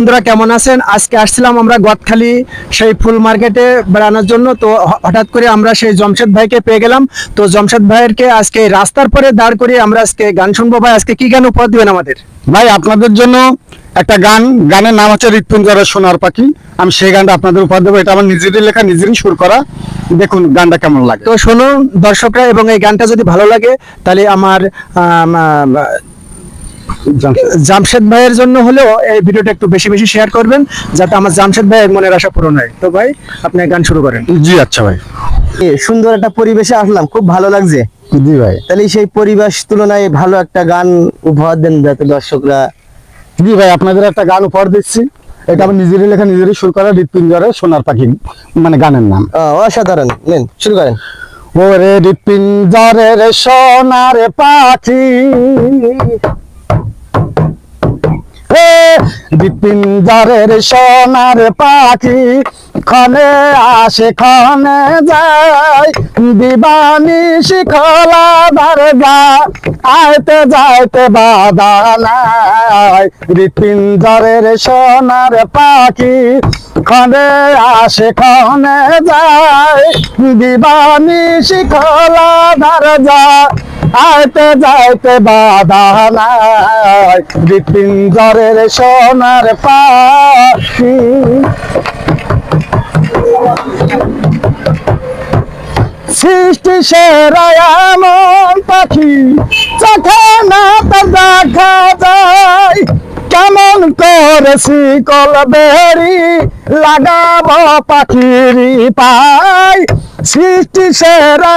বন্ধুরা কেমন আছেন? আজকে আসছিলাম আমরা গদখালি সেই ফুল মার্কেটে বেড়ানোর জন্য। তো হঠাৎ করে আমরা সেই জমশেদ ভাইকে পেয়ে গেলাম। তো জমশেদ ভাইয়েরকে আজকে রাস্তার পরে দাঁড় করিয়ে আমরা আজকে গান শুনব। ভাই আজকে কি গান উপহার দিবেন আমাদের? ভাই আপনাদের জন্য একটা গান। গানের নাম হচ্ছে হৃৎপুঞ্জরের সোনার পাখি। আমি সেই গানটা আপনাদের উপহার দেবো। এটা আমার নিজেরই লেখা নিজেরই সুর করা। দেখুন গানটা কেমন লাগে। তো শুনুন দর্শকরা এবং এই গানটা যদি ভালো লাগে তাহলে আমার আম, আম, জামশেদ ভাইয়ের জন্য হলেও এই ভিডিওটা একটু বেশি বেশি শেয়ার করবেন যাতে আমার জামশেদ ভাইয়ের মনের আশা পূরণ হয়। তো ভাই আপনি গান শুরু করেন। জি আচ্ছা ভাই। সুন্দর একটা পরিবেশে আসলাম খুব ভালো লাগছে। জি ভাই। তাহলে সেই পরিবেশ তুলনায় ভালো একটা গান উপহার দেন যাতে দর্শকরা। জি ভাই আপনাদের একটা গান উপহার দিচ্ছি। এটা আমার নিজেরই লেখা নিজেরই সুর করা হৃৎপিঞ্জরের সোনার পাখি মানে গানের নাম। অসাধারণ। নেন শুরু করেন। ওরে হৃৎপিঞ্জরের সোনার পাখি হৃৎপিঞ্জরের সোনার পাখি ক্ষণে আসে খনে যায়। দিবানি শিখলা দরজা আইতে যাইতে বাধা নাই। হৃৎপিঞ্জরের সোনার পাখি ক্ষণে আসে খনে যায়। দিবানি শিখলা দরজা আইতে যাইতে বাধা নাই। হৃৎপিঞ্জরের সোনার পাখি। সৃষ্টি সেরা এমন পাখি, চোখে না তার দেখা যায়। কেমন করে শিকল বেরি লাগাব পাখিরি পাই। সৃষ্টি সেরা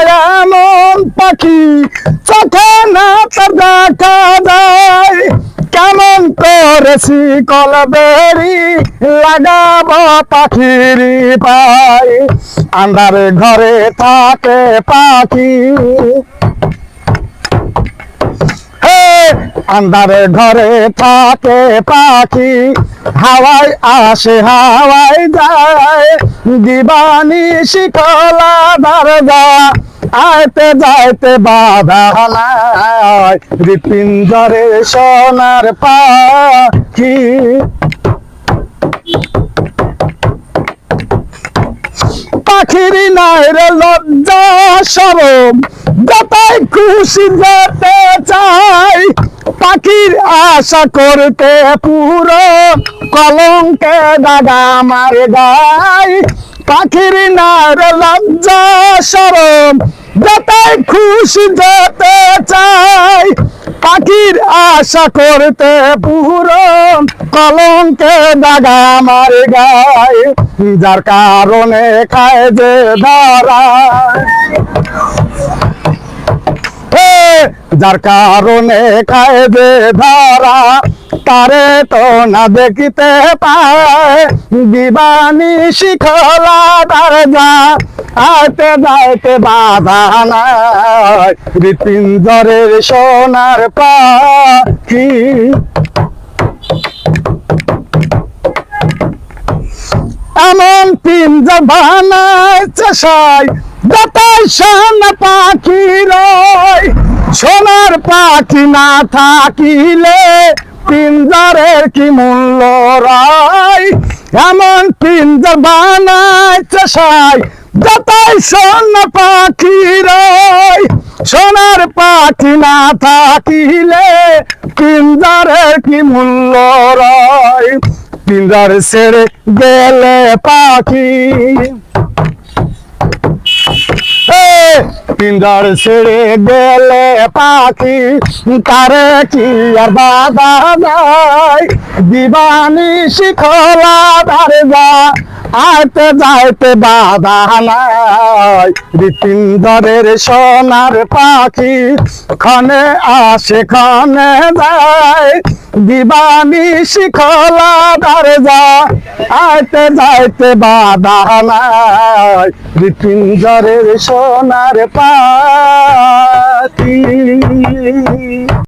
পাখি, চোখে না তার দেখা যায়। কেমন করেছি কলবেরি বেরি লাগাব পাখির পাই। আন্ধারে ঘরে থাকে পাখি। হে আন্ধারে ঘরে থাকে পাখি, হাওয়ায় আসে, হাওয়ায় যায়। দিবানি শিকলা দরজা আইতে যাইতে বাধা নাই। হৃৎপিঞ্জরে সোনার পাখি। পাখির নাই রে লজ্জা সরম খুশি যেতে চাই। পাখির আশা করতে পুরো কলঙ্কে দাগা মার গাই। পাখির নার লজ্জা সরম যতাই খুশি যেতে চাই। পাখির আশা করতে পুরো কলঙ্কে দাগা মার গায় যার কারণে খায় যে ধরা। যার কারণে যে ধরা, তারে তো না দেখিতে পায়। দিবানি শিখলা দরজা আইতে যাইতে বাধা নাই। হৃৎপিঞ্জরের সোনার পাখি। এমন পিঞ্জা বানাইছে সাই যাতাই সোনা পাখি রয়। সোনার পাখি না থাকিলে পিঞ্জারের কি মূল্য রায়? এমন পিঞ্জা বানাইছে সাই, যাতাই সোনা পাখি রয়। সোনার পাখি না থাকিলে পিঞ্জারের কি মূল্য রয়? পিঞ্জার ছেড়ে গেলে পাখি পিঞ্জার ছেড়ে গেলে পাখি তারে কি আর বাধা নাই? দিবানি শিখলা ধারে যা আইতে যাইতে বাধা নাই। হৃৎপিঞ্জরের সোনার পাখি ক্ষণে আসে ক্ষণে যায়। দিবানি শিখলা ধারে যা আইতে যাইতে বাধা নাই। হৃৎপিঞ্জরের সোনার পাখি।